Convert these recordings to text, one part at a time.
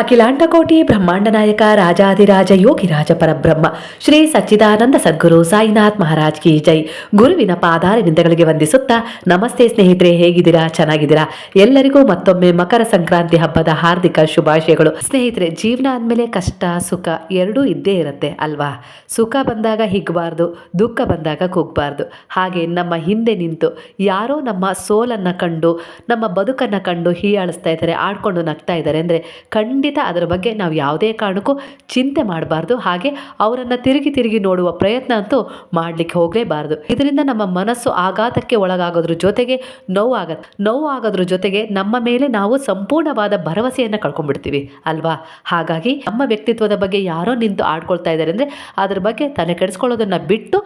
ಅಖಿಲಾಂಡಕೋಟಿ ಬ್ರಹ್ಮಾಂಡ ನಾಯಕ ರಾಜಾಧಿರಾಜ ಯೋಗಿರಾಜ ಪರಬ್ರಹ್ಮ, ಶ್ರೀ ಸಚ್ಚಿದಾನಂದ ಸದ್ಗುರು ಸಾಯಿನಾಥ್ ಮಹಾರಾಜ್ ಕಿ ಜೈ. ಗುರುವಿನ ಪಾದಾರವಿಂದಗಳಿಗೆ ವಂದಿಸುತ್ತಾ, ನಮಸ್ತೆ ಸ್ನೇಹಿತರೆ, ಹೇಗಿದ್ದೀರಾ? ಚೆನ್ನಾಗಿದ್ದೀರಾ? ಎಲ್ಲರಿಗೂ ಮತ್ತೊಮ್ಮೆ ಮಕರ ಸಂಕ್ರಾಂತಿ ಹಬ್ಬದ ಹಾರ್ದಿಕ ಶುಭಾಶಯಗಳು. ಸ್ನೇಹಿತರೆ, ಜೀವನ ಅಂದಮೇಲೆ ಕಷ್ಟ, ಸುಖ ಎರಡೂ ಇದ್ದೇ ಇರುತ್ತೆ ಅಲ್ವಾ? ಸುಖ ಬಂದಾಗ ಹಿಗ್ಬಾರ್ದು, ದುಃಖ ಬಂದಾಗ ಕುಗ್ಬಾರ್ದು. ಹಾಗೆ ನಮ್ಮ ಹಿಂದೆ ನಿಂತು ಯಾರೋ ನಮ್ಮ ಸೋಲನ್ನು ಕಂಡು, ನಮ್ಮ ಬದುಕನ್ನು ಕಂಡು ಹೀಯಾಳಿಸ್ತಾ ಇದ್ದಾರೆ, ಆಡ್ಕೊಂಡು ನಗ್ತಾ ಇದ್ದಾರೆ. ಅಂದರೆ ಖಂಡಿತ ಅದರ ಬಗ್ಗೆ ನಾವು ಯಾವುದೇ ಕಾರಣಕ್ಕೂ ಚಿಂತೆ ಮಾಡಬಾರ್ದು. ಹಾಗೆ ಅವರನ್ನು ತಿರುಗಿ ತಿರುಗಿ ನೋಡುವ ಪ್ರಯತ್ನ ಅಂತೂ ಮಾಡಲಿಕ್ಕೆ ಹೋಗಲೇಬಾರ್ದು. ಇದರಿಂದ ನಮ್ಮ ಮನಸ್ಸು ಆಘಾತಕ್ಕೆ ಒಳಗಾಗೋದ್ರ ಜೊತೆಗೆ ನೋವಾಗತ್ ನೋವು ಆಗೋದ್ರ ಜೊತೆಗೆ ನಮ್ಮ ಮೇಲೆ ನಾವು ಸಂಪೂರ್ಣವಾದ ಭರವಸೆಯನ್ನು ಕಳ್ಕೊಂಡ್ಬಿಡ್ತೀವಿ, ಅಲ್ವಾ? ಹಾಗಾಗಿ ನಮ್ಮ ವ್ಯಕ್ತಿತ್ವದ ಬಗ್ಗೆ ಯಾರೋ ನಿಂತು ಆಡ್ಕೊಳ್ತಾ ಇದ್ದಾರೆ ಅಂದರೆ ಅದ್ರ ಬಗ್ಗೆ ತಲೆ ಕೆಡಿಸ್ಕೊಳ್ಳೋದನ್ನು ಬಿಟ್ಟು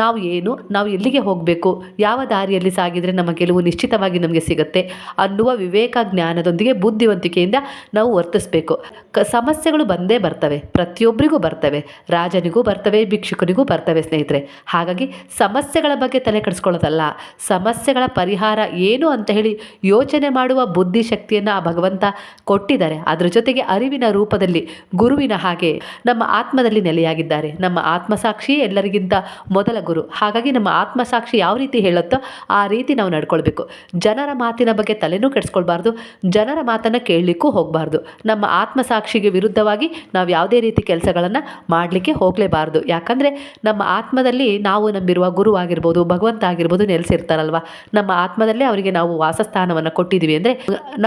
ನಾವು ಏನು, ನಾವು ಎಲ್ಲಿಗೆ ಹೋಗಬೇಕು, ಯಾವ ದಾರಿಯಲ್ಲಿ ಸಾಗಿದರೆ ನಮ್ಮ ಗೆಲುವು ನಿಶ್ಚಿತವಾಗಿ ನಮಗೆ ಸಿಗುತ್ತೆ ಅನ್ನುವ ವಿವೇಕ ಜ್ಞಾನದೊಂದಿಗೆ ಬುದ್ಧಿವಂತಿಕೆಯಿಂದ ನಾವು ವರ್ತಿಸಬೇಕು. ಕ, ಸಮಸ್ಯೆಗಳು ಬಂದೇ ಬರ್ತವೆ ಪ್ರತಿಯೊಬ್ಬರಿಗೂ ಬರ್ತವೆ, ರಾಜನಿಗೂ ಬರ್ತವೆ, ಭಿಕ್ಷುಕನಿಗೂ ಬರ್ತವೆ ಸ್ನೇಹಿತರೆ. ಹಾಗಾಗಿ ಸಮಸ್ಯೆಗಳ ಬಗ್ಗೆ ತಲೆ ಕೆಡಿಸ್ಕೊಳ್ಳೋದಲ್ಲ, ಸಮಸ್ಯೆಗಳ ಪರಿಹಾರ ಏನು ಅಂತ ಹೇಳಿ ಯೋಚನೆ ಮಾಡುವ ಬುದ್ಧಿ ಬುದ್ಧಿಶಕ್ತಿಯನ್ನು ಆ ಭಗವಂತ ಕೊಟ್ಟಿದ್ದಾರೆ. ಅದರ ಜೊತೆಗೆ ಅರಿವಿನ ರೂಪದಲ್ಲಿ ಗುರುವಿನ ಹಾಗೆ ನಮ್ಮ ಆತ್ಮದಲ್ಲಿ ನೆಲೆಯಾಗಿದ್ದಾರೆ. ನಮ್ಮ ಆತ್ಮಸಾಕ್ಷಿ ಎಲ್ಲರಿಗಿಂತ ಮೊದಲ ಗುರು. ಹಾಗಾಗಿ ನಮ್ಮ ಆತ್ಮಸಾಕ್ಷಿ ಯಾವ ರೀತಿ ಹೇಳುತ್ತೋ ಆ ರೀತಿ ನಾವು ನಡ್ಕೊಳ್ಬೇಕು. ಜನರ ಮಾತಿನ ಬಗ್ಗೆ ತಲೆನೂ ಕೆಡಿಸ್ಕೊಳ್ಬಾರ್ದು, ಜನರ ಮಾತನ್ನು ಕೇಳಲಿಕ್ಕೂ ಹೋಗಬಾರ್ದು. ನಮ್ಮ ಆತ್ಮಸಾಕ್ಷಿಗೆ ವಿರುದ್ಧವಾಗಿ ನಾವು ಯಾವುದೇ ರೀತಿ ಕೆಲಸಗಳನ್ನು ಮಾಡಲಿಕ್ಕೆ ಹೋಗಲೇಬಾರ್ದು. ಯಾಕಂದರೆ ನಮ್ಮ ಆತ್ಮದಲ್ಲಿ ನಾವು ನಂಬಿರುವ ಗುರು ಆಗಿರ್ಬೋದು, ಭಗವಂತ ಆಗಿರ್ಬೋದು ನೆಲೆಸಿರ್ತಾರಲ್ವ? ನಮ್ಮ ಆತ್ಮದಲ್ಲೇ ಅವರಿಗೆ ನಾವು ವಾಸಸ್ಥಾನವನ್ನು ಕೊಟ್ಟಿದ್ದೀವಿ ಅಂದರೆ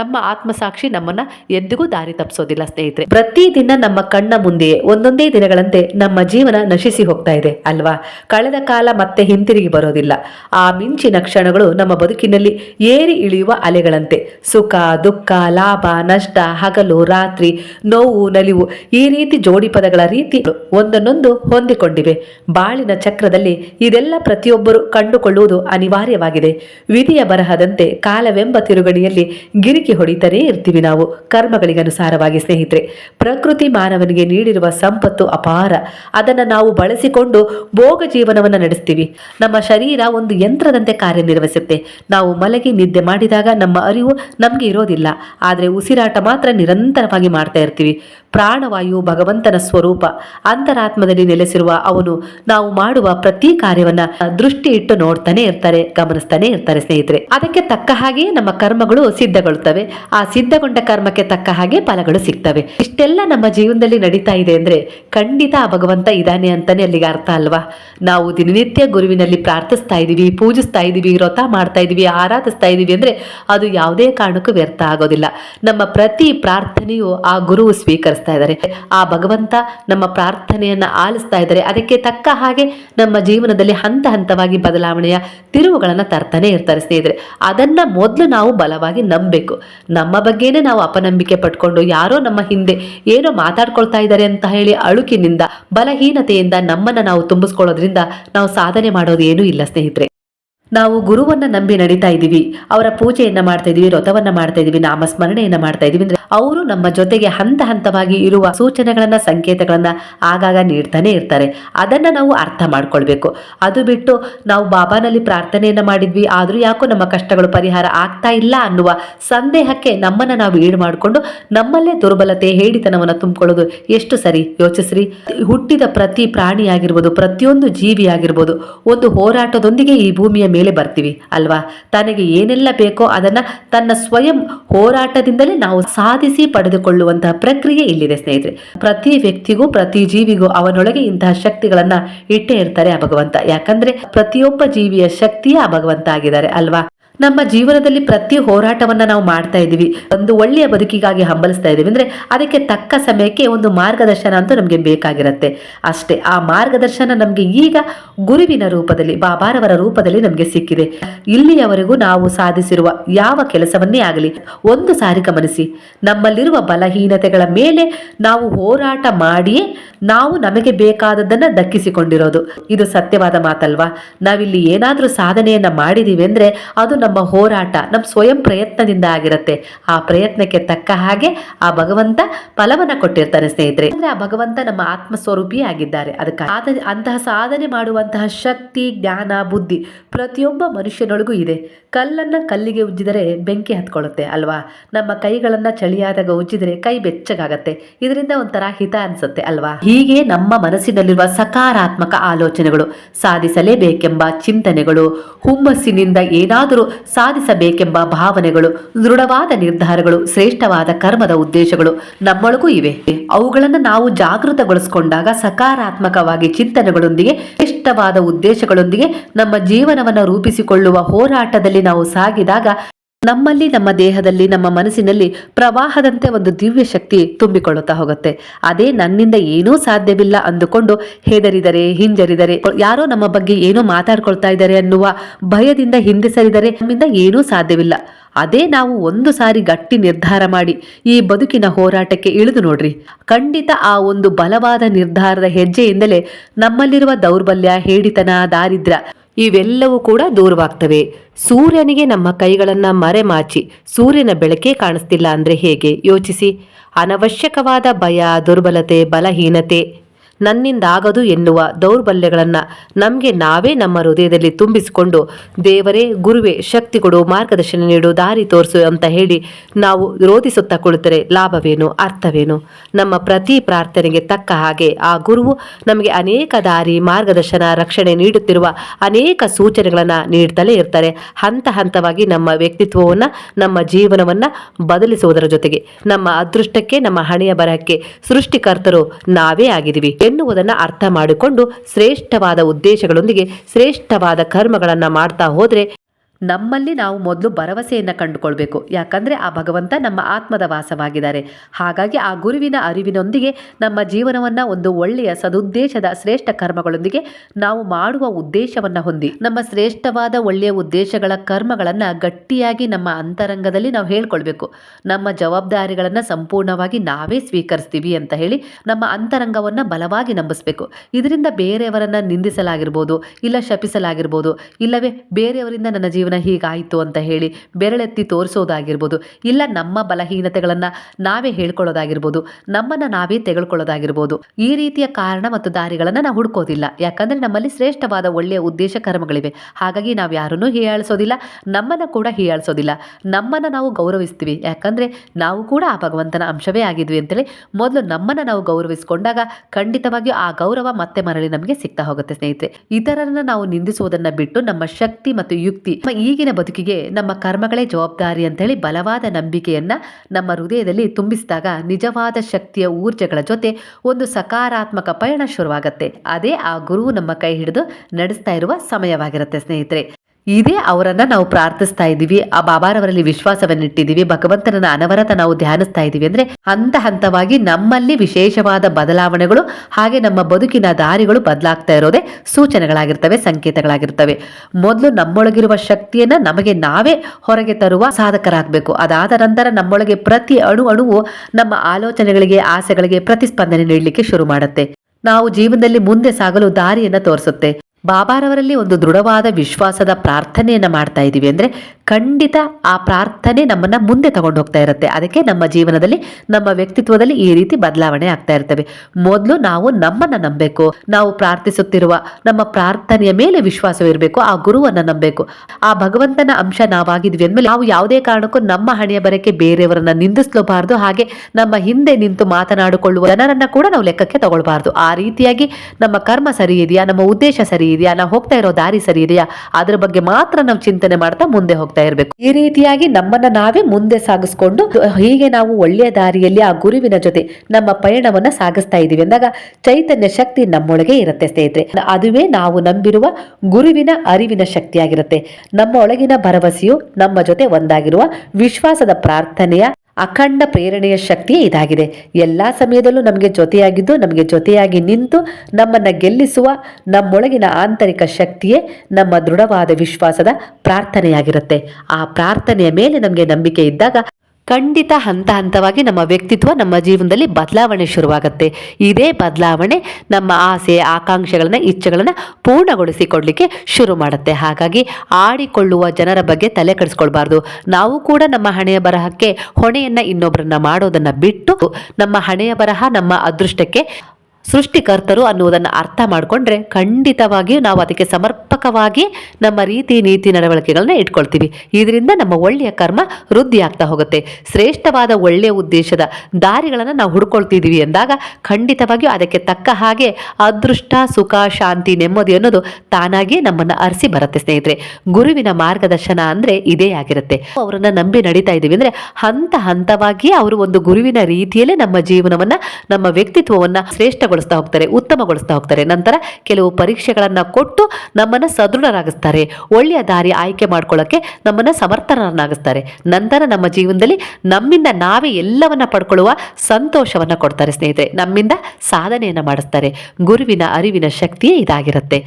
ನಮ್ಮ ಆತ್ಮಸಾಕ್ಷಿ ನಮ್ಮನ್ನು ಎಂದಿಗೂ ದಾರಿ ತಪ್ಪಿಸೋದಿಲ್ಲ ಸ್ನೇಹಿತರೆ. ಪ್ರತಿದಿನ ನಮ್ಮ ಕಣ್ಣ ಮುಂದೆಯೇ, ಒಂದೊಂದೇ ದಿನಗಳಂತೆ ನಮ್ಮ ಜೀವನ ನಶಿಸಿ ಹೋಗ್ತಾ ಇದೆ ಅಲ್ವಾ? ಕಳೆದ ಕಾಲ ಮತ್ತೆ ಹಿಂತಿರುಗಿ ಬರೋದಿಲ್ಲ. ಆ ಮಿಂಚಿನ ಕ್ಷಣಗಳು ನಮ್ಮ ಬದುಕಿನಲ್ಲಿ ಏರಿ ಇಳಿಯುವ ಅಲೆಗಳಂತೆ. ಸುಖ, ದುಃಖ, ಲಾಭ, ನಷ್ಟ, ಹಗಲು, ರಾತ್ರಿ. ನೋವು, ನಲಿವು ಈ ರೀತಿ ಜೋಡಿ ಪದಗಳ ರೀತಿ ಒಂದನ್ನೊಂದು ಹೊಂದಿಕೊಂಡಿವೆ. ಬಾಳಿನ ಚಕ್ರದಲ್ಲಿ ಇದೆಲ್ಲ ಪ್ರತಿಯೊಬ್ಬರು ಕಂಡುಕೊಳ್ಳುವುದು ಅನಿವಾರ್ಯವಾಗಿದೆ. ವಿಧಿಯ ಬರಹದಂತೆ ಕಾಲವೆಂಬ ತಿರುಗಣಿಯಲ್ಲಿ ಗಿರಿಕಿ ಹೊಡಿತನೇ ಇರ್ತೀವಿ ನಾವು, ಕರ್ಮಗಳಿಗನುಸಾರವಾಗಿ ಸ್ನೇಹಿತರೆ. ಪ್ರಕೃತಿ ಮಾನವನಿಗೆ ನೀಡಿರುವ ಸಂಪತ್ತು ಅಪಾರ. ಅದನ್ನು ನಾವು ಬಳಸಿಕೊಂಡು ಭೋಗ ಜೀವನವನ್ನು ನಡೆಸ್ತೀವಿ. ನಮ್ಮ ಶರೀರ ಒಂದು ಯಂತ್ರದಂತೆ ಕಾರ್ಯನಿರ್ವಹಿಸುತ್ತೆ. ನಾವು ಮಲಗಿ ನಿದ್ದೆ ಮಾಡಿದಾಗ ನಮ್ಮ ಅರಿವು ನಮಗೆ ಇರೋದಿಲ್ಲ. ಆದರೆ ಉಸಿರಾಟ ಮಾತ್ರ ನಿರಂತರವಾಗಿ ಮಾಡ್ತಾ ಇರ್ತೀವಿ. ಪ್ರಾಣವಾಯು ಭಗವಂತನ ಸ್ವರೂಪ. ಅಂತರಾತ್ಮದಲ್ಲಿ ನೆಲೆಸಿರುವ ಅವನು ನಾವು ಮಾಡುವ ಪ್ರತಿ ಕಾರ್ಯವನ್ನ ದೃಷ್ಟಿ ಇಟ್ಟು ನೋಡ್ತಾನೆ ಇರ್ತಾರೆ, ಗಮನಿಸ್ತಾನೆ ಇರ್ತಾರೆ ಸ್ನೇಹಿತರೆ. ಅದಕ್ಕೆ ತಕ್ಕ ಹಾಗೆ ನಮ್ಮ ಕರ್ಮಗಳು ಸಿದ್ಧಗೊಳ್ಳುತ್ತವೆ ಆ ಸಿದ್ಧಗೊಂಡ ಕರ್ಮಕ್ಕೆ ತಕ್ಕ ಹಾಗೆ ಫಲಗಳು ಸಿಗ್ತವೆ. ಇಷ್ಟೆಲ್ಲ ನಮ್ಮ ಜೀವನದಲ್ಲಿ ನಡೀತಾ ಇದೆ ಅಂದ್ರೆ ಖಂಡಿತ ಆ ಭಗವಂತ ಇದ್ದಾನೆ ಅಂತಾನೆ ಅಲ್ಲಿಗೆ ಅರ್ಥ ಅಲ್ವಾ? ನಾವು ದಿನನಿತ್ಯ ಗುರುವಿನಲ್ಲಿ ಪ್ರಾರ್ಥಿಸ್ತಾ ಇದೀವಿ ಪೂಜಿಸ್ತಾ ಇದೀವಿ ವ್ರತ ಮಾಡ್ತಾ ಇದೀವಿ ಆರಾಧಿಸ್ತಾ ಇದೀವಿ ಅಂದ್ರೆ ಅದು ಯಾವುದೇ ಕಾರಣಕ್ಕೂ ವ್ಯರ್ಥ ಆಗೋದಿಲ್ಲ. ನಮ್ಮ ಪ್ರತಿ ಪ್ರಾರ್ಥನೆಯು ಆ ಗುರುವು ಸ್ವೀಕರಿಸ್ತಾ ಇದ್ದಾರೆ. ಆ ಭಗವಂತ ನಮ್ಮ ಪ್ರಾರ್ಥನೆಯನ್ನ ಆಲಿಸ್ತಾ ಇದ್ದಾರೆ. ಅದಕ್ಕೆ ತಕ್ಕ ಹಾಗೆ ನಮ್ಮ ಜೀವನದಲ್ಲಿ ಹಂತ ಹಂತವಾಗಿ ಬದಲಾವಣೆಯ ತಿರುವುಗಳನ್ನು ತರ್ತಾನೆ ಇರ್ತಾರೆ ಸ್ನೇಹಿತರೆ. ಅದನ್ನ ಮೊದಲು ನಾವು ಬಲವಾಗಿ ನಂಬಬೇಕು. ನಮ್ಮ ಬಗ್ಗೆನೇ ನಾವು ಅಪನಂಬಿಕೆ ಪಟ್ಕೊಂಡು ಯಾರೋ ನಮ್ಮ ಹಿಂದೆ ಏನೋ ಮಾತಾಡ್ಕೊಳ್ತಾ ಇದ್ದಾರೆ ಅಂತ ಹೇಳಿ ಅಳುಕಿನಿಂದ, ಬಲಹೀನತೆಯಿಂದ ನಮ್ಮನ್ನ ನಾವು ತುಂಬಿಸ್ಕೊಳ್ಳೋದ್ರಿಂದ ನಾವು ಸಾಧನೆ ಮಾಡೋದು ಏನೂ ಇಲ್ಲ ಸ್ನೇಹಿತರೆ. ನಾವು ಗುರುವನ್ನ ನಂಬಿ ನಡೀತಾ ಇದ್ದೀವಿ ಅವರ ಪೂಜೆಯನ್ನ ಮಾಡ್ತಾ ಇದೀವಿ, ವ್ರತವನ್ನ ಮಾಡ್ತಾ ಇದೀವಿ, ನಾಮಸ್ಮರಣೆಯನ್ನ ಮಾಡ್ತಾ ಇದೀವಿ ಅಂದ್ರೆ ಅವರು ನಮ್ಮ ಜೊತೆಗೆ ಹಂತ ಹಂತವಾಗಿ ಇರುವ ಸೂಚನೆಗಳನ್ನ, ಸಂಕೇತಗಳನ್ನ ಆಗಾಗ ನೀಡ್ತಾನೆ ಇರ್ತಾರೆ. ಅದನ್ನ ನಾವು ಅರ್ಥ ಮಾಡ್ಕೊಳ್ಬೇಕು. ಅದು ಬಿಟ್ಟು ನಾವು ಬಾಬಾನಲ್ಲಿ ಪ್ರಾರ್ಥನೆಯನ್ನ ಮಾಡಿದ್ವಿ, ಆದ್ರೂ ಯಾಕೋ ನಮ್ಮ ಕಷ್ಟಗಳು ಪರಿಹಾರ ಆಗ್ತಾ ಇಲ್ಲ ಅನ್ನುವ ಸಂದೇಹಕ್ಕೆ ನಮ್ಮನ್ನ ನಾವು ಈಡು ಮಾಡಿಕೊಂಡು ನಮ್ಮಲ್ಲೇ ದುರ್ಬಲತೆ ಹೇಳಿತನವನ್ನ ತುಂಬಿಕೊಳ್ಳೋದು ಎಷ್ಟು ಸರಿ? ಯೋಚಿಸ್ರಿ. ಹುಟ್ಟಿದ ಪ್ರತಿ ಪ್ರಾಣಿ ಆಗಿರ್ಬೋದು ಪ್ರತಿಯೊಂದು ಜೀವಿ ಆಗಿರ್ಬೋದು ಒಂದು ಹೋರಾಟದೊಂದಿಗೆ ಈ ಭೂಮಿಯ ಮೇಲೆ ಬರ್ತೀವಿ, ಅಲ್ವಾ? ತನಗೆ ಏನೆಲ್ಲ ಬೇಕೋ ಅದನ್ನ ತನ್ನ ಸ್ವಯಂ ಹೋರಾಟದಿಂದಲೇ ನಾವು ಸಾಧಿಸಿ ಪಡೆದುಕೊಳ್ಳುವಂತಹ ಪ್ರಕ್ರಿಯೆ ಇಲ್ಲಿದೆ, ಸ್ನೇಹಿತರೆ. ಪ್ರತಿ ವ್ಯಕ್ತಿಗೂ, ಪ್ರತಿ ಜೀವಿಗೂ ಅವನೊಳಗೆ ಇಂತಹ ಶಕ್ತಿಗಳನ್ನ ಇಟ್ಟೇ ಇರ್ತಾರೆ ಆ ಭಗವಂತ. ಯಾಕಂದ್ರೆ ಪ್ರತಿಯೊಬ್ಬ ಜೀವಿಯ ಶಕ್ತಿಯ ಆ ಭಗವಂತ ಆಗಿದ್ದಾರೆ, ಅಲ್ವಾ? ನಮ್ಮ ಜೀವನದಲ್ಲಿ ಪ್ರತಿ ಹೋರಾಟವನ್ನ ನಾವು ಮಾಡ್ತಾ ಇದ್ದೀವಿ. ಒಂದು ಒಳ್ಳೆಯ ಬದುಕಿಗಾಗಿ ಹಂಬಲಿಸ್ತಾ ಇದ್ದೀವಿ. ಅಂದ್ರೆ ಅದಕ್ಕೆ ತಕ್ಕ ಸಮಯಕ್ಕೆ ಒಂದು ಮಾರ್ಗದರ್ಶನ ಅಂತೂ ನಮಗೆ ಬೇಕಾಗಿರುತ್ತೆ. ಅಷ್ಟೇ, ಆ ಮಾರ್ಗದರ್ಶನ ನಮಗೆ ಈಗ ಗುರುವಿನ ರೂಪದಲ್ಲಿ, ಬಾಬಾರವರ ರೂಪದಲ್ಲಿ ನಮಗೆ ಸಿಕ್ಕಿದೆ. ಇಲ್ಲಿಯವರೆಗೂ ನಾವು ಸಾಧಿಸಿರುವ ಯಾವ ಕೆಲಸವನ್ನೇ ಆಗಲಿ, ಒಂದು ಸಾರಿ ಗಮನಿಸಿ. ನಮ್ಮಲ್ಲಿರುವ ಬಲಹೀನತೆಗಳ ಮೇಲೆ ನಾವು ಹೋರಾಟ ಮಾಡಿಯೇ ನಾವು ನಮಗೆ ಬೇಕಾದದ್ದನ್ನ ದಕ್ಕಿಸಿಕೊಂಡಿರೋದು. ಇದು ಸತ್ಯವಾದ ಮಾತಲ್ವಾ? ನಾವಿಲ್ಲಿ ಏನಾದರೂ ಸಾಧನೆಯನ್ನ ಮಾಡಿದೀವಿ ಅಂದ್ರೆ ಅದು ನಮ್ಮ ನಮ್ಮ ಹೋರಾಟ, ನಮ್ಮ ಸ್ವಯಂ ಪ್ರಯತ್ನದಿಂದ ಆಗಿರುತ್ತೆ. ಆ ಪ್ರಯತ್ನಕ್ಕೆ ತಕ್ಕ ಹಾಗೆ ಆ ಭಗವಂತ ಫಲವನ್ನ ಕೊಟ್ಟಿರ್ತಾನೆ ಸ್ನೇಹಿತರೆ. ಅಂದ್ರೆ ಆ ಭಗವಂತ ನಮ್ಮ ಆತ್ಮ ಸ್ವರೂಪಿ ಆಗಿದ್ದಾರೆ. ಅದಕ್ಕೆ ಅಂತಹ ಸಾಧನೆ ಮಾಡುವಂತಹ ಶಕ್ತಿ, ಜ್ಞಾನ, ಬುದ್ಧಿ ಪ್ರತಿಯೊಬ್ಬ ಮನುಷ್ಯನೊಳಗೂ ಇದೆ. ಕಲ್ಲನ್ನ ಕಲ್ಲಿಗೆ ಉಜ್ಜಿದರೆ ಬೆಂಕಿ ಹತ್ಕೊಳ್ಳುತ್ತೆ ಅಲ್ವಾ? ನಮ್ಮ ಕೈಗಳನ್ನ ಚಳಿಯಾದಾಗ ಉಜ್ಜಿದರೆ ಕೈ ಬೆಚ್ಚಗಾಗತ್ತೆ. ಇದರಿಂದ ಒಂಥರ ಹಿತ ಅನ್ಸುತ್ತೆ ಅಲ್ವಾ? ಹೀಗೆ ನಮ್ಮ ಮನಸ್ಸಿನಲ್ಲಿರುವ ಸಕಾರಾತ್ಮಕ ಆಲೋಚನೆಗಳು, ಸಾಧಿಸಲೇಬೇಕೆಂಬ ಚಿಂತನೆಗಳು, ಹುಮ್ಮಸ್ಸಿನಿಂದ ಏನಾದರೂ ಸಾಧಿಸಬೇಕೆಂಬ ಭಾವನೆಗಳು, ದೃಢವಾದ ನಿರ್ಧಾರಗಳು, ಶ್ರೇಷ್ಠವಾದ ಕರ್ಮದ ಉದ್ದೇಶಗಳು ನಮ್ಮೊಳಗೂ ಇವೆ. ಅವುಗಳನ್ನು ನಾವು ಜಾಗೃತಗೊಳಿಸಿಕೊಂಡಾಗ ಸಕಾರಾತ್ಮಕವಾಗಿ ಚಿಂತನೆಗಳೊಂದಿಗೆ, ಶ್ರೇಷ್ಠವಾದ ಉದ್ದೇಶಗಳೊಂದಿಗೆ ನಮ್ಮ ಜೀವನವನ್ನು ರೂಪಿಸಿಕೊಳ್ಳುವ ಹೋರಾಟದಲ್ಲಿ ನಾವು ಸಾಗಿದಾಗ ನಮ್ಮಲ್ಲಿ, ನಮ್ಮ ದೇಹದಲ್ಲಿ, ನಮ್ಮ ಮನಸ್ಸಿನಲ್ಲಿ ಪ್ರವಾಹದಂತೆ ಒಂದು ದಿವ್ಯ ಶಕ್ತಿ ತುಂಬಿಕೊಳ್ಳುತ್ತಾ ಹೋಗುತ್ತೆ. ಅದೇ ನನ್ನಿಂದ ಏನೂ ಸಾಧ್ಯವಿಲ್ಲ ಅಂದುಕೊಂಡು ಹೆದರಿದರೆ, ಹಿಂಜರಿದರೆ, ಯಾರೋ ನಮ್ಮ ಬಗ್ಗೆ ಏನೋ ಮಾತಾಡ್ಕೊಳ್ತಾ ಇದ್ದಾರೆ ಅನ್ನುವ ಭಯದಿಂದ ಹಿಂದೆ ಸರಿದರೆ ನಮ್ಮಿಂದ ಏನೂ ಸಾಧ್ಯವಿಲ್ಲ. ಅದೇ ನಾವು ಒಂದು ಸಾರಿ ಗಟ್ಟಿ ನಿರ್ಧಾರ ಮಾಡಿ ಈ ಬದುಕಿನ ಹೋರಾಟಕ್ಕೆ ಇಳಿದು ನೋಡ್ರಿ. ಖಂಡಿತ ಆ ಒಂದು ಬಲವಾದ ನಿರ್ಧಾರದ ಹೆಜ್ಜೆಯಿಂದಲೇ ನಮ್ಮಲ್ಲಿರುವ ದೌರ್ಬಲ್ಯ, ಹೇಡಿತನ ದಾರಿದ್ರ್ಯ ಇವೆಲ್ಲವೂ ಕೂಡ ದೂರವಾಗ್ತವೆ. ಸೂರ್ಯನಿಗೆ ನಮ್ಮ ಕೈಗಳನ್ನು ಮರೆಮಾಚಿ ಸೂರ್ಯನ ಬೆಳಕೇ ಕಾಣಿಸ್ತಿಲ್ಲ ಅಂದ್ರೆ ಹೇಗೆ? ಯೋಚಿಸಿ. ಅನವಶ್ಯಕವಾದ ಭಯ, ದುರ್ಬಲತೆ, ಬಲಹೀನತೆ ನನ್ನಿಂದಾಗದು ಎನ್ನುವ ದೌರ್ಬಲ್ಯಗಳನ್ನು ನಮಗೆ ನಾವೇ ನಮ್ಮ ಹೃದಯದಲ್ಲಿ ತುಂಬಿಸಿಕೊಂಡು, ದೇವರೇ, ಗುರುವೇ, ಶಕ್ತಿ ಕೊಡು, ಮಾರ್ಗದರ್ಶನ ನೀಡು, ದಾರಿ ತೋರಿಸು ಅಂತ ಹೇಳಿ ನಾವು ರೋಧಿಸುತ್ತಾ ಕುಳಿತರೆ ಲಾಭವೇನು, ಅರ್ಥವೇನು? ನಮ್ಮ ಪ್ರತಿ ಪ್ರಾರ್ಥನೆಗೆ ತಕ್ಕ ಹಾಗೆ ಆ ಗುರುವು ನಮಗೆ ಅನೇಕ ದಾರಿ, ಮಾರ್ಗದರ್ಶನ, ರಕ್ಷಣೆ ನೀಡುತ್ತಿರುವ ಅನೇಕ ಸೂಚನೆಗಳನ್ನು ನೀಡ್ತಲೇ ಇರ್ತಾರೆ. ಹಂತ ಹಂತವಾಗಿ ನಮ್ಮ ವ್ಯಕ್ತಿತ್ವವನ್ನು, ನಮ್ಮ ಜೀವನವನ್ನು ಬದಲಿಸುವುದರ ಜೊತೆಗೆ ನಮ್ಮ ಅದೃಷ್ಟಕ್ಕೆ, ನಮ್ಮ ಹಣೆಯ ಬರಹಕ್ಕೆ ಸೃಷ್ಟಿಕರ್ತರು ನಾವೇ ಆಗಿದ್ದೀವಿ. ಎನ್ನುವುದನ್ನು ಅರ್ಥ ಮಾಡಿಕೊಂಡು ಶ್ರೇಷ್ಠವಾದ ಉದ್ದೇಶಗಳೊಂದಿಗೆ ಶ್ರೇಷ್ಠವಾದ ಕರ್ಮಗಳನ್ನು ಮಾಡ್ತಾ ಹೋದರೆ ನಮ್ಮಲ್ಲಿ ನಾವು ಮೊದಲು ಭರವಸೆಯನ್ನು ಕಂಡುಕೊಳ್ಬೇಕು. ಯಾಕಂದರೆ ಆ ಭಗವಂತ ನಮ್ಮ ಆತ್ಮದ ವಾಸವಾಗಿದ್ದಾರೆ. ಹಾಗಾಗಿ ಆ ಗುರುವಿನ ಅರಿವಿನೊಂದಿಗೆ ನಮ್ಮ ಜೀವನವನ್ನು ಒಂದು ಒಳ್ಳೆಯ ಸದುದ್ದೇಶದ ಶ್ರೇಷ್ಠ ಕರ್ಮಗಳೊಂದಿಗೆ ನಾವು ಮಾಡುವ ಉದ್ದೇಶವನ್ನು ಹೊಂದಿ. ನಮ್ಮ ಶ್ರೇಷ್ಠವಾದ ಒಳ್ಳೆಯ ಉದ್ದೇಶಗಳ ಕರ್ಮಗಳನ್ನು ಗಟ್ಟಿಯಾಗಿ ನಮ್ಮ ಅಂತರಂಗದಲ್ಲಿ ನಾವು ಹೇಳ್ಕೊಳ್ಬೇಕು. ನಮ್ಮ ಜವಾಬ್ದಾರಿಗಳನ್ನು ಸಂಪೂರ್ಣವಾಗಿ ನಾವೇ ಸ್ವೀಕರಿಸ್ತೀವಿ ಅಂತ ಹೇಳಿ ನಮ್ಮ ಅಂತರಂಗವನ್ನು ಬಲವಾಗಿ ನಂಬಿಸ್ಬೇಕು. ಇದರಿಂದ ಬೇರೆಯವರನ್ನು ನಿಂದಿಸಲಾಗಿರ್ಬೋದು, ಇಲ್ಲ ಶಪಿಸಲಾಗಿರ್ಬೋದು, ಇಲ್ಲವೇ ಬೇರೆಯವರಿಂದ ನನ್ನ ಜೀವನ ಹೀಗಾಯಿತು ಅಂತ ಹೇಳಿ ಬೆರಳೆತ್ತಿ ತೋರಿಸೋದಾಗಿರ್ಬೋದು, ಇಲ್ಲ ನಮ್ಮ ಬಲಹೀನತೆಗಳನ್ನು ನಾವೇ ಹೇಳ್ಕೊಳ್ಳೋದಾಗಿರ್ಬೋದು, ನಮ್ಮನ್ನು ನಾವೇ ತೆಗೆದುಕೊಳ್ಳೋದಾಗಿರ್ಬೋದು ಈ ರೀತಿಯ ಕಾರಣ ಮತ್ತು ದಾರಿಗಳನ್ನು ನಾವು ಹುಡುಕೋದಿಲ್ಲ. ಯಾಕಂದರೆ ನಮ್ಮಲ್ಲಿ ಶ್ರೇಷ್ಠವಾದ ಒಳ್ಳೆಯ ಉದ್ದೇಶ ಕರ್ಮಗಳಿವೆ. ಹಾಗಾಗಿ ನಾವು ಯಾರನ್ನೂ ಹೀಯಾಳಿಸೋದಿಲ್ಲ, ನಮ್ಮನ್ನು ಕೂಡ ಹೀಯಾಳಿಸೋದಿಲ್ಲ. ನಮ್ಮನ್ನು ನಾವು ಗೌರವಿಸ್ತೀವಿ. ಯಾಕಂದರೆ ನಾವು ಕೂಡ ಆ ಭಗವಂತನ ಅಂಶವೇ ಆಗಿದ್ವಿ ಅಂತೇಳಿ ಮೊದಲು ನಮ್ಮನ್ನು ನಾವು ಗೌರವಿಸಿಕೊಂಡಾಗ ಖಂಡಿತವಾಗಿಯೂ ಆ ಗೌರವ ಮತ್ತೆ ಮರಳಿ ನಮಗೆ ಸಿಗ್ತಾ ಹೋಗುತ್ತೆ ಸ್ನೇಹಿತರೆ. ಇತರರನ್ನು ನಾವು ನಿಂದಿಸುವುದನ್ನು ಬಿಟ್ಟು ನಮ್ಮ ಶಕ್ತಿ ಮತ್ತು ಯುಕ್ತಿ ಈಗಿನ ಬದುಕಿಗೆ ನಮ್ಮ ಕರ್ಮಗಳೇ ಜವಾಬ್ದಾರಿ ಅಂತೇಳಿ ಬಲವಾದ ನಂಬಿಕೆಯನ್ನು ನಮ್ಮ ಹೃದಯದಲ್ಲಿ ತುಂಬಿಸಿದಾಗ ನಿಜವಾದ ಶಕ್ತಿಯ ಊರ್ಜೆಗಳ ಜೊತೆ ಒಂದು ಸಕಾರಾತ್ಮಕ ಪಯಣ ಶುರುವಾಗುತ್ತೆ. ಅದೇ ಆ ಗುರುವು ನಮ್ಮ ಕೈ ಹಿಡಿದು ನಡೆಸ್ತಾ ಇರುವ ಸಮಯವಾಗಿರುತ್ತೆ ಸ್ನೇಹಿತರೆ. ಇದೇ ಅವರನ್ನ ನಾವು ಪ್ರಾರ್ಥಿಸ್ತಾ ಇದ್ದೀವಿ. ಆ ಬಾಬಾರವರಲ್ಲಿ ವಿಶ್ವಾಸವನ್ನಿಟ್ಟಿದ್ದೀವಿ. ಭಗವಂತನನ್ನ ಅನವರತ ನಾವು ಧ್ಯಾನಿಸ್ತಾ ಇದ್ದೀವಿ ಅಂದ್ರೆ ಹಂತ ಹಂತವಾಗಿ ನಮ್ಮಲ್ಲಿ ವಿಶೇಷವಾದ ಬದಲಾವಣೆಗಳು ಹಾಗೆ ನಮ್ಮ ಬದುಕಿನ ದಾರಿಗಳು ಬದಲಾಗ್ತಾ ಇರೋದೇ ಸೂಚನೆಗಳಾಗಿರ್ತವೆ, ಸಂಕೇತಗಳಾಗಿರ್ತವೆ. ಮೊದಲು ನಮ್ಮೊಳಗಿರುವ ಶಕ್ತಿಯನ್ನ ನಮಗೆ ನಾವೇ ಹೊರಗೆ ತರುವ ಸಾಧಕರಾಗಬೇಕು. ಅದಾದ ನಂತರ ನಮ್ಮೊಳಗೆ ಪ್ರತಿ ಅಣು ಅಣುವು ನಮ್ಮ ಆಲೋಚನೆಗಳಿಗೆ, ಆಸೆಗಳಿಗೆ ಪ್ರತಿಸ್ಪಂದನೆ ನೀಡಲಿಕ್ಕೆ ಶುರು ಮಾಡುತ್ತೆ. ನಾವು ಜೀವನದಲ್ಲಿ ಮುಂದೆ ಸಾಗಲು ದಾರಿಯನ್ನ ತೋರಿಸುತ್ತೆ. ಬಾಬಾರವರಲ್ಲಿ ಒಂದು ದೃಢವಾದ ವಿಶ್ವಾಸದ ಪ್ರಾರ್ಥನೆಯನ್ನು ಮಾಡ್ತಾ ಇದ್ದೀವಿ ಅಂದ್ರೆ ಖಂಡಿತ ಆ ಪ್ರಾರ್ಥನೆ ನಮ್ಮನ್ನ ಮುಂದೆ ತಗೊಂಡು ಹೋಗ್ತಾ ಇರುತ್ತೆ. ಅದಕ್ಕೆ ನಮ್ಮ ಜೀವನದಲ್ಲಿ, ನಮ್ಮ ವ್ಯಕ್ತಿತ್ವದಲ್ಲಿ ಈ ರೀತಿ ಬದಲಾವಣೆ ಆಗ್ತಾ ಇರ್ತವೆ. ಮೊದಲು ನಾವು ನಮ್ಮನ್ನ ನಂಬಬೇಕು. ನಾವು ಪ್ರಾರ್ಥಿಸುತ್ತಿರುವ ನಮ್ಮ ಪ್ರಾರ್ಥನೆಯ ಮೇಲೆ ವಿಶ್ವಾಸವಿರಬೇಕು ಆ ಗುರುವನ್ನ ನಂಬಬೇಕು. ಆ ಭಗವಂತನ ಅಂಶ ನಾವಾಗಿದ್ವಿ ಅಂದಮೇಲೆ ನಾವು ಯಾವುದೇ ಕಾರಣಕ್ಕೂ ನಮ್ಮ ಹಣೆಯ ಬರಕ್ಕೆ ಬೇರೆಯವರನ್ನ ನಿಂದಿಸ್ಲೋಬಾರ್ದು. ಹಾಗೆ ನಮ್ಮ ಹಿಂದೆ ನಿಂತು ಮಾತನಾಡಿಕೊಳ್ಳುವ ಜನರನ್ನ ಕೂಡ ನಾವು ಲೆಕ್ಕಕ್ಕೆ ತಗೊಳ್ಬಾರ್ದು. ಆ ರೀತಿಯಾಗಿ ನಮ್ಮ ಕರ್ಮ ಸರಿ ಇದೆಯಾ? ನಮ್ಮ ಉದ್ದೇಶ ಸರಿ ಇದೆಯಾ? ನಾವು ಹೋಗ್ತಾ ಇರೋ ದಾರಿ ಸರಿ ಇದೆಯಾ? ಅದ್ರ ಬಗ್ಗೆ ಮಾತ್ರ ನಾವು ಚಿಂತನೆ ಮಾಡ್ತಾ ಮುಂದೆ ಹೋಗ್ತಾ ಇರಬೇಕು. ಈ ರೀತಿಯಾಗಿ ನಮ್ಮನ್ನ ನಾವೇ ಮುಂದೆ ಸಾಗಿಸ್ಕೊಂಡು ಹೀಗೆ ನಾವು ಒಳ್ಳೆಯ ದಾರಿಯಲ್ಲಿ ಆ ಗುರುವಿನ ಜೊತೆ ನಮ್ಮ ಪಯಣವನ್ನ ಸಾಗಿಸ್ತಾ ಇದೀವಿ ಅಂದಾಗ ಚೈತನ್ಯ ಶಕ್ತಿ ನಮ್ಮೊಳಗೆ ಇರುತ್ತೆ ಸ್ನೇಹಿತರೆ. ಅದುವೇ ನಾವು ನಂಬಿರುವ ಗುರುವಿನ ಅರಿವಿನ ಶಕ್ತಿಯಾಗಿರುತ್ತೆ. ನಮ್ಮ ಒಳಗಿನ ಭರವಸೆಯು ನಮ್ಮ ಜೊತೆ ಒಂದಾಗಿರುವ ವಿಶ್ವಾಸದ ಪ್ರಾರ್ಥನೆಯ ಅಖಂಡ ಪ್ರೇರಣೆಯ ಶಕ್ತಿಯೇ ಇದಾಗಿದೆ. ಎಲ್ಲ ಸಮಯದಲ್ಲೂ ನಮಗೆ ಜೊತೆಯಾಗಿದ್ದು, ನಮಗೆ ಜೊತೆಯಾಗಿ ನಿಂತು ನಮ್ಮನ್ನು ಗೆಲ್ಲಿಸುವ ನಮ್ಮೊಳಗಿನ ಆಂತರಿಕ ಶಕ್ತಿಯೇ ನಮ್ಮ ದೃಢವಾದ ವಿಶ್ವಾಸದ ಪ್ರಾರ್ಥನೆಯಾಗಿರುತ್ತೆ. ಆ ಪ್ರಾರ್ಥನೆಯ ಮೇಲೆ ನಮಗೆ ನಂಬಿಕೆ ಇದ್ದಾಗ ಖಂಡಿತ ಹಂತ ಹಂತವಾಗಿ ನಮ್ಮ ವ್ಯಕ್ತಿತ್ವ, ನಮ್ಮ ಜೀವನದಲ್ಲಿ ಬದಲಾವಣೆ ಶುರುವಾಗುತ್ತೆ. ಇದೇ ಬದಲಾವಣೆ ನಮ್ಮ ಆಸೆ, ಆಕಾಂಕ್ಷೆಗಳನ್ನ, ಇಚ್ಛೆಗಳನ್ನ ಪೂರ್ಣಗೊಳಿಸಿಕೊಡ್ಲಿಕ್ಕೆ ಶುರು ಮಾಡುತ್ತೆ. ಹಾಗಾಗಿ ಆಡಿಕೊಳ್ಳುವ ಜನರ ಬಗ್ಗೆ ತಲೆ ಕೆಡಿಸ್ಕೊಳ್ಬಾರ್ದು. ನಾವು ಕೂಡ ನಮ್ಮ ಹಣೆಯ ಬರಹಕ್ಕೆ ಹೊಣೆಯನ್ನ ಇನ್ನೊಬ್ಬರನ್ನ ಮಾಡೋದನ್ನ ಬಿಟ್ಟು ನಮ್ಮ ಹಣೆಯ ಬರಹ, ನಮ್ಮ ಅದೃಷ್ಟಕ್ಕೆ ಸೃಷ್ಟಿಕರ್ತರು ಅನ್ನುವುದನ್ನು ಅರ್ಥ ಮಾಡಿಕೊಂಡ್ರೆ ಖಂಡಿತವಾಗಿಯೂ ನಾವು ಅದಕ್ಕೆ ಸಮರ್ಪಕವಾಗಿ ನಮ್ಮ ರೀತಿ ನೀತಿ ನಡವಳಿಕೆಗಳನ್ನ ಇಟ್ಕೊಳ್ತೀವಿ. ಇದರಿಂದ ನಮ್ಮ ಒಳ್ಳೆಯ ಕರ್ಮ ವೃದ್ಧಿ ಆಗ್ತಾ ಹೋಗುತ್ತೆ. ಶ್ರೇಷ್ಠವಾದ ಒಳ್ಳೆಯ ಉದ್ದೇಶದ ದಾರಿಗಳನ್ನು ನಾವು ಹುಡ್ಕೊಳ್ತಿದ್ದೀವಿ ಎಂದಾಗ ಖಂಡಿತವಾಗಿಯೂ ಅದಕ್ಕೆ ತಕ್ಕ ಹಾಗೆ ಅದೃಷ್ಟ, ಸುಖ, ಶಾಂತಿ, ನೆಮ್ಮದಿ ಅನ್ನೋದು ತಾನಾಗಿಯೇ ನಮ್ಮನ್ನು ಅರಸಿ ಬರುತ್ತೆ ಸ್ನೇಹಿತರೆ. ಗುರುವಿನ ಮಾರ್ಗದರ್ಶನ ಅಂದರೆ ಇದೇ ಆಗಿರುತ್ತೆ. ಅವರನ್ನು ನಂಬಿ ನಡೀತಾ ಇದ್ದೀವಿ ಅಂದರೆ ಹಂತ ಹಂತವಾಗಿ ಅವರು ಒಂದು ಗುರುವಿನ ರೀತಿಯಲ್ಲೇ ನಮ್ಮ ಜೀವನವನ್ನು, ನಮ್ಮ ವ್ಯಕ್ತಿತ್ವವನ್ನ ಶ್ರೇಷ್ಠಗೊಳಿಸ್ತಾ ಹೋಗ್ತಾರೆ, ಉತ್ತಮಗೊಳಿಸ್ತಾ ಹೋಗ್ತಾರೆ. ನಂತರ ಕೆಲವು ಪರೀಕ್ಷೆಗಳನ್ನು ಕೊಟ್ಟು ನಮ್ಮನ್ನು ಸದೃಢರಾಗಿಸ್ತಾರೆ. ಒಳ್ಳೆಯ ದಾರಿ ಆಯ್ಕೆ ಮಾಡ್ಕೊಳ್ಳೋಕೆ ನಮ್ಮನ್ನು ಸಮರ್ಥರನ್ನಾಗಿಸ್ತಾರೆ. ನಂತರ ನಮ್ಮ ಜೀವನದಲ್ಲಿ ನಮ್ಮಿಂದ ನಾವೇ ಎಲ್ಲವನ್ನ ಪಡ್ಕೊಳ್ಳುವ ಸಂತೋಷವನ್ನು ಕೊಡ್ತಾರೆ ಸ್ನೇಹಿತರೆ. ನಮ್ಮಿಂದ ಸಾಧನೆಯನ್ನು ಮಾಡಿಸ್ತಾರೆ. ಗುರುವಿನ ಅರಿವಿನ ಶಕ್ತಿಯೇ ಇದಾಗಿರುತ್ತೆ.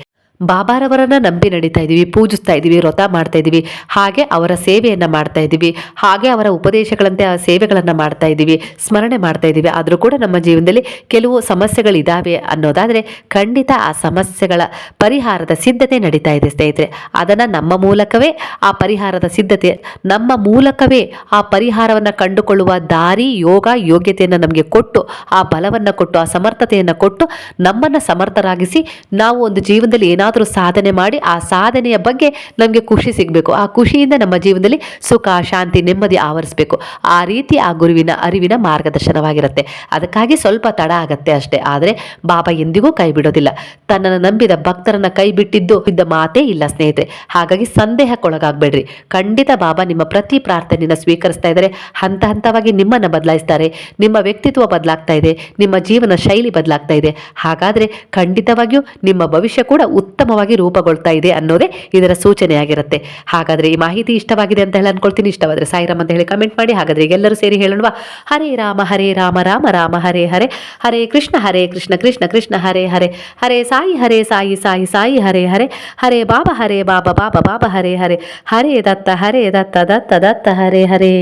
ಬಾಬಾರವರನ್ನ ನಂಬಿ ನಡೀತಾ ಇದ್ದೀವಿ, ಪೂಜಿಸ್ತಾ ಇದ್ದೀವಿ, ವ್ರತ ಮಾಡ್ತಾ ಇದ್ದೀವಿ, ಹಾಗೆ ಅವರ ಸೇವೆಯನ್ನು ಮಾಡ್ತಾ ಇದ್ದೀವಿ, ಹಾಗೆ ಅವರ ಉಪದೇಶಗಳಂತೆ ಆ ಸೇವೆಗಳನ್ನು ಮಾಡ್ತಾ ಇದ್ದೀವಿ, ಸ್ಮರಣೆ ಮಾಡ್ತಾ ಇದ್ದೀವಿ. ಆದರೂ ಕೂಡ ನಮ್ಮ ಜೀವನದಲ್ಲಿ ಕೆಲವು ಸಮಸ್ಯೆಗಳಿದ್ದಾವೆ ಅನ್ನೋದಾದರೆ ಖಂಡಿತ ಆ ಸಮಸ್ಯೆಗಳ ಪರಿಹಾರದ ಸಿದ್ಧತೆ ನಡೀತಾ ಇದೆ ಸ್ನೇಹಿತರೆ. ಅದನ್ನು ನಮ್ಮ ಮೂಲಕವೇ ಆ ಪರಿಹಾರದ ಸಿದ್ಧತೆ, ನಮ್ಮ ಮೂಲಕವೇ ಆ ಪರಿಹಾರವನ್ನು ಕಂಡುಕೊಳ್ಳುವ ದಾರಿ, ಯೋಗ, ಯೋಗ್ಯತೆಯನ್ನು ನಮಗೆ ಕೊಟ್ಟು, ಆ ಬಲವನ್ನು ಕೊಟ್ಟು, ಆ ಸಮರ್ಥತೆಯನ್ನು ಕೊಟ್ಟು ನಮ್ಮನ್ನು ಸಮರ್ಥರಾಗಿಸಿ ನಾವು ಒಂದು ಜೀವನದಲ್ಲಿ ಏನಾದರೂ ಸಾಧನೆ ಮಾಡಿ ಆ ಸಾಧನೆಯ ಬಗ್ಗೆ ನಮಗೆ ಖುಷಿ ಸಿಗಬೇಕು. ಆ ಖುಷಿಯಿಂದ ನಮ್ಮ ಜೀವನದಲ್ಲಿ ಸುಖ, ಶಾಂತಿ, ನೆಮ್ಮದಿ ಆವರಿಸಬೇಕು. ಆ ರೀತಿ ಆ ಗುರುವಿನ ಅರಿವಿನ ಮಾರ್ಗದರ್ಶನವಾಗಿರುತ್ತೆ. ಅದಕ್ಕಾಗಿ ಸ್ವಲ್ಪ ತಡ ಆಗತ್ತೆ ಅಷ್ಟೇ. ಆದರೆ ಬಾಬಾ ಎಂದಿಗೂ ಕೈ ಬಿಡೋದಿಲ್ಲ. ತನ್ನನ್ನು ನಂಬಿದ ಭಕ್ತರನ್ನ ಕೈ ಬಿಟ್ಟಿದ್ದು ಇದ್ದ ಮಾತೇ ಇಲ್ಲ ಸ್ನೇಹಿತರೆ. ಹಾಗಾಗಿ ಸಂದೇಹಕ್ಕೊಳಗಾಗಬೇಡ್ರಿ. ಖಂಡಿತ ಬಾಬಾ ನಿಮ್ಮ ಪ್ರತಿ ಪ್ರಾರ್ಥನೆಯನ್ನು ಸ್ವೀಕರಿಸ್ತಾ ಇದ್ದಾರೆ. ಹಂತ ಹಂತವಾಗಿ ನಿಮ್ಮನ್ನು ಬದಲಾಯಿಸ್ತಾರೆ. ನಿಮ್ಮ ವ್ಯಕ್ತಿತ್ವ ಬದಲಾಗ್ತಾ ಇದೆ. ನಿಮ್ಮ ಜೀವನ ಶೈಲಿ ಬದಲಾಗ್ತಾ ಇದೆ. ಹಾಗಾದರೆ ಖಂಡಿತವಾಗಿಯೂ ನಿಮ್ಮ ಭವಿಷ್ಯ ಕೂಡ ಉತ್ತಮವಾಗಿ ರೂಪುಗೊಳ್ತಾ ಇದೆ ಅನ್ನೋದೇ ಇದರ ಸೂಚನೆಯಾಗಿರುತ್ತೆ. ಹಾಗಾದರೆ ಈ ಮಾಹಿತಿ ಇಷ್ಟವಾಗಿದೆ ಅಂತ ಹೇಳಿ ಅನ್ಕೊಳ್ತೀನಿ. ಇಷ್ಟವಾದರೆ ಸಾಯಿರಾಮ್ ಅಂತ ಹೇಳಿ ಕಮೆಂಟ್ ಮಾಡಿ. ಹಾಗಾದರೆ ಈಗೆಲ್ಲರೂ ಸೇರಿ ಹೇಳೋಣ ಹರೇ ರಾಮ ಹರೇ ರಾಮ ರಾಮ ರಾಮ, ಹರೇ ಹರೇ. ಹರೇ ಕೃಷ್ಣ ಹರೇ ಕೃಷ್ಣ ಕೃಷ್ಣ ಕೃಷ್ಣ, ಹರೇ ಹರೇ. ಹರೇ ಸಾಯಿ ಹರೇ ಸಾಯಿ ಸಾಯಿ ಸಾಯಿ, ಹರೇ ಹರೇ. ಹರೇ ಬಾಬಾ ಹರೇ ಬಾಬಾ ಬಾಬಾ ಬಾಬಾ, ಹರೇ ಹರೇ. ಹರೇ ದತ್ತ ಹರೇ ದತ್ತ ದತ್ತ ದತ್ತ, ಹರೇ ಹರೇ.